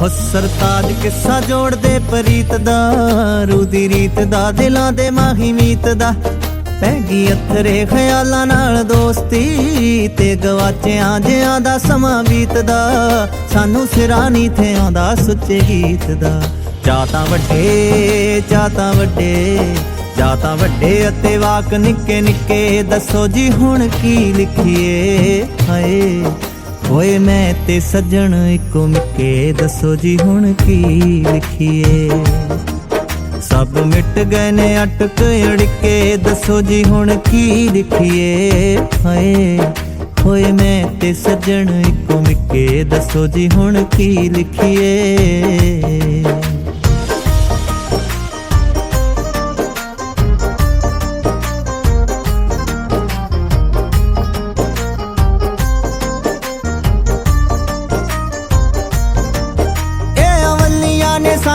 ਹੋ ਸਰਤਾਜ ਕਿੱਸਾ ਜੋੜਦੇ ਪ੍ਰੀਤ ਦਾ, ਰੂਦੀ ਰੀਤ ਦਾ, ਦਿਲਾਂ ਦੇ ਮਾਹੀ ਮੀਤ ਦਾ। ਪੈ ਗਈ ਅਥਰੇ ਖਿਆਲਾਂ ਨਾਲ ਦੋਸਤੀ, ਤੇ ਗਵਾਚਿਆਂ ਜਿਆਂ ਦਾ ਸਮਾਂ ਬੀਤਦਾ। ਸਾਨੂੰ ਸਿਰਾਂ ਨਹੀਂ ਥੇ ਆਉਂਦਾ ਸੁੱਚੇ ਗੀਤ ਦਾ। ਜਾਂ ਤਾਂ ਵੱਡੇ, ਜਾਂ ਤਾਂ ਵੱਡੇ, ਜਾਂ ਤਾਂ ਵੱਡੇ ਅਤੇ ਵਾਕ ਨਿੱਕੇ ਨਿੱਕੇ। ਦੱਸੋ ਜੀ ਹੁਣ ਕੀ ਲਿਖੀਏ, ਹਾਏ। ਓਏ ਮੈਂ ਤੇ ਸੱਜਣ ਇੱਕੋ ਮਿੱਕੇ ਦੱਸੋ ਜੀ ਹੁਣ ਕੀ ਲਿਖੀਏ? ਸਭ ਮਿਟ ਗਏ ਨੇ ਅਟਕ ਅੜਕੇ, ਦੱਸੋ ਜੀ ਹੁਣ ਕੀ ਲਿਖੀਏ? ਹਾਏ ਹੋਏ ਮੈਂ ਤੇ ਸੱਜਣ ਇੱਕੋ ਮਿੱਕੇ ਦੱਸੋ ਜੀ ਹੁਣ ਕੀ ਲਿਖੀਏ?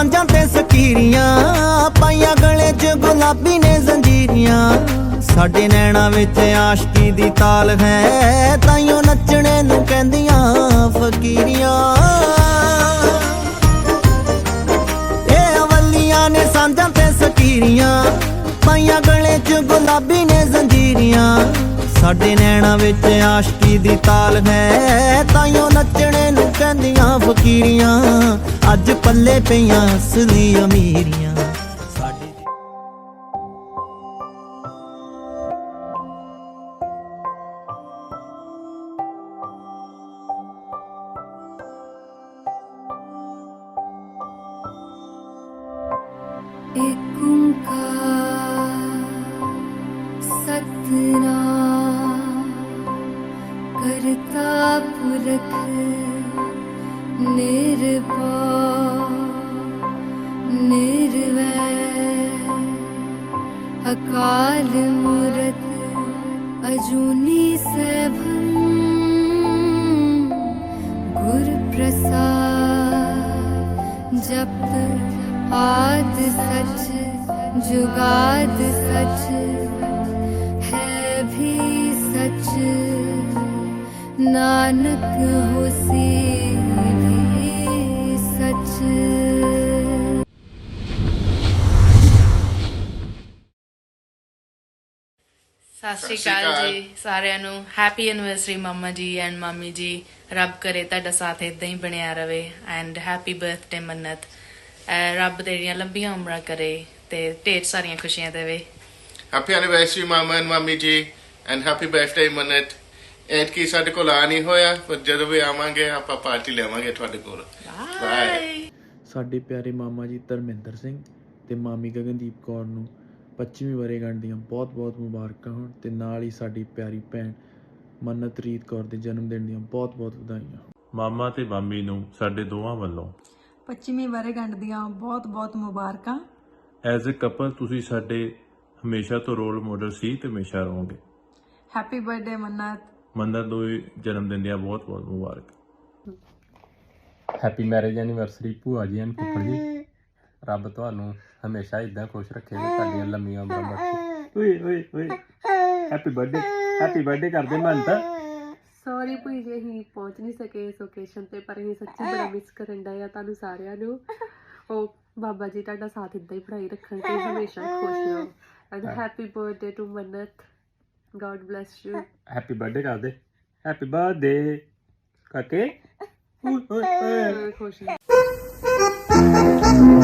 ਸਾਂਝਾਂ ਤੇ ਸਕੀਰੀਆਂ, ਪਾਈਆਂ ਗਲੇ 'ਚ ਗੁਲਾਬੀ ਨੇ ਜ਼ੰਜੀਰੀਆਂ। ਸਾਡੇ ਨੈਣਾ ਵਿੱਚ ਆਸ਼ਕੀ ਦੀ ਤਾਲ ਹੈ, ਤਾਈਓ ਨੱਚਣੇ ਨੂੰ ਕਹਿੰਦੀਆਂ, ਫਕੀਰੀਆਂ। ਸਾਡੇ ਨੈਣਾ ਵਿੱਚ ਆਸ਼ਕੀ ਦੀ ਤਾਲ ਹੈ। ਤਾਈਓ ਨੱਚਣੇ ਨੂੰ ਕਹਿੰਦੀਆਂ ਫਕੀਰੀਆਂ। ਅੱਜ ਪੱਲੇ ਪਈਆਂ ਅਸਲੀ ਅਮੀਰੀਆਂ। ਸਾਡੀ ਓੰਕਾਰ, ਸਤਨਾਮ। रख निर्पा निर्वै अकाल मूरत अजूनी अजुनी सुरप्रसाद जप आद सच जुगाद सच है भी सच। ਨਾਨਕ ਹੋਸੀ ਵੀ ਸਚ। ਸਤਿ ਸ਼੍ਰੀ ਅਕਾਲ ਜੀ ਸਾਰਿਆਂ ਨੂੰ। ਹੈਪੀ ਐਨਵਰਸਰੀ ਮੰਮਾ ਜੀ ਐਂਡ ਮੰਮੀ ਜੀ। ਰੱਬ ਕਰੇ ਤੁਹਾਡਾ ਸਾਥ ਇਦਾਂ ਹੀ ਬਣਿਆ ਰਵੇ ਐਂਡ ਹੈਪੀ ਬਰਥਡੇ ਮੰਨਤ। ਰੱਬ ਤੇਰੀਆਂ ਲੰਬੀਆਂ ਉਮਰਾਂ ਕਰੇ ਤੇ ਢੇਰ ਸਾਰੀਆਂ ਖੁਸ਼ੀਆਂ ਦੇਵੇ। ਹੈਪੀ ਐਨੀਵਰਸਰੀ ਮਾਮਾ ਐਂਡ ਮਾਮੀ ਜੀ and happy birthday Mannat. And ਕੀ ਸਾਡੇ ਕੋਲ ਆ ਨਹੀਂ ਹੋਇਆ ਪਰ ਜਦੋਂ ਵੀ ਆਵਾਂਗੇ ਆਪਾਂ ਪਾਰਟੀ ਲਿਆਵਾਂਗੇ ਤੁਹਾਡੇ ਕੋਲ। ਬਾਏ ਸਾਡੇ ਪਿਆਰੇ ਮਾਮਾ ਜੀ ਧਰਮਿੰਦਰ ਸਿੰਘ ਤੇ ਮਾਮੀ ਗਗਨਦੀਪ ਕੌਰ ਨੂੰ 25ਵੀਂ ਵਰ੍ਹੇਗੰਢ ਦੀਆਂ ਬਹੁਤ-ਬਹੁਤ ਮੁਬਾਰਕਾਂ ਹੋਣ ਤੇ ਨਾਲ ਹੀ ਸਾਡੀ ਪਿਆਰੀ ਭੈਣ ਮੰਨਤ ਰੀਤ ਕੌਰ ਦੇ ਜਨਮ ਦਿਨ ਦੀਆਂ ਬਹੁਤ-ਬਹੁਤ ਵਧਾਈਆਂ ਮਾਮਾ ਤੇ ਮਾਮੀ ਨੂੰ ਸਾਡੇ ਦੋਵਾਂ ਵੱਲੋਂ 25ਵੀਂ ਵਰ੍ਹੇਗੰਢ ਦੀਆਂ ਬਹੁਤ-ਬਹੁਤ ਮੁਬਾਰਕਾਂ। ਐਜ਼ ਅ ਕਪਲ ਤੁਸੀਂ ਸਾਡੇ ਹਮੇਸ਼ਾ ਤੋਂ ਰੋਲ ਮਾਡਲ ਸੀ ਤੇ ਹਮੇਸ਼ਾ ਰਹੋਗੇ। Happy birthday Mannat. ਮੰਦਰ ਦੋ ਜਨਮ ਦਿਨ ਦੀਆਂ ਬਹੁਤ-ਬਹੁਤ ਮੁਬਾਰਕ। ਹੈਪੀ ਮੈਰਿਜ ਐਨੀਵਰਸਰੀ ਭੂਆ ਜੀ ਐਂਡ ਫੁੱਫੜ ਜੀ। ਰੱਬ ਤੁਹਾਨੂੰ ਹਮੇਸ਼ਾ ਇਦਾਂ ਖੁਸ਼ ਰੱਖੇ ਤੇ ਤੁਹਾਡੀਆਂ ਲੰਮੀਆਂ ਉਮਰਾਂ ਬਖਸ਼ੇ। ਓਏ ਓਏ ਓਏ। ਹੈਪੀ ਬਰਥਡੇ ਹੈਪੀ ਬਰਥਡੇ ਕਰਦੇ ਮੰਤ ਸੌਰੀ ਭੂਈ ਜੀ ਅਸੀਂ ਪਹੁੰਚ ਨਹੀਂ ਸਕੇ ਇਸ ਓਕੇਸ਼ਨ ਤੇ ਪਰ ਅਸੀਂ ਸੱਚੀ ਬੜਾ ਮਿਸ ਕਰਨ ਦਾ ਆ ਤੁਹਾਨੂੰ ਸਾਰਿਆਂ ਨੂੰ। ਉਹ ਬਾਬਾ ਜੀ ਤੁਹਾਡਾ ਸਾਥ ਇਦਾਂ ਹੀ ਪੜਾਈ ਰੱਖਣ ਤੇ ਹਮੇਸ਼ਾ ਖੁਸ਼ ਰਹੋ। And happy birthday to Mannat. God bless you. Happy birthday, Radhe. Happy birthday. Kake.